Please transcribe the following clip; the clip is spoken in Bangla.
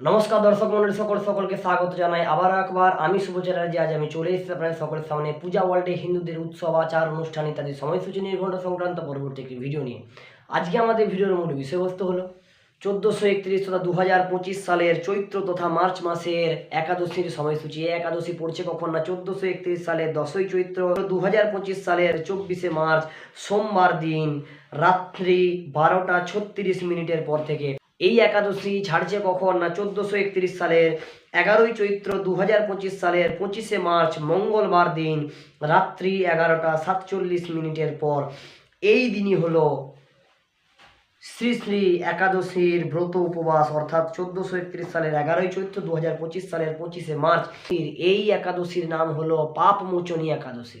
নমস্কার দর্শক মন্ডলী, সকল সকলকে স্বাগত জানাই আবার একবার। আমি শুভ চ্যাটার্জি, আজ আমি চলে এসেছি আপনাদের সকলের সামনে পূজা ওয়ার্ল্ডে হিন্দুদের উৎসব, আচার, অনুষ্ঠান ইত্যাদি সময়সূচি নির্ঘণ্ট সংক্রান্ত পরবর্তী একটি ভিডিও নিয়ে। আজকে আমাদের ভিডিওর মূল বিষয়বস্তু হলো, চোদ্দোশো একত্রিশ তথা দু পঁচিশ সালের চৈত্র তথা মার্চ মাসের একাদশীর সময়সূচি। একাদশী পড়ছে কখন না? চোদ্দোশো একত্রিশ সালের দশই চৈত্র দু পঁচিশ সালের চব্বিশে মার্চ, সোমবার দিন, রাত্রি বারোটা ছত্রিশ মিনিটের পর থেকে এই একাদশী ছাড়ছে কখন না চোদ্দোশো একত্রিশ সালের এগারোই চৈত্র দু হাজার পঁচিশ সালের পঁচিশে মার্চ, মঙ্গলবার দিন রাত্রি এগারোটা সাতচল্লিশ মিনিটের পর। এই দিনই হলো শ্রী শ্রী একাদশীর ব্রত উপবাস, অর্থাৎ চোদ্দশো একত্রিশ সালের এগারোই চৈত্র দু হাজার পঁচিশ সালের পঁচিশে মার্চ। এই একাদশীর নাম হলো পাপ মোচনী একাদশী।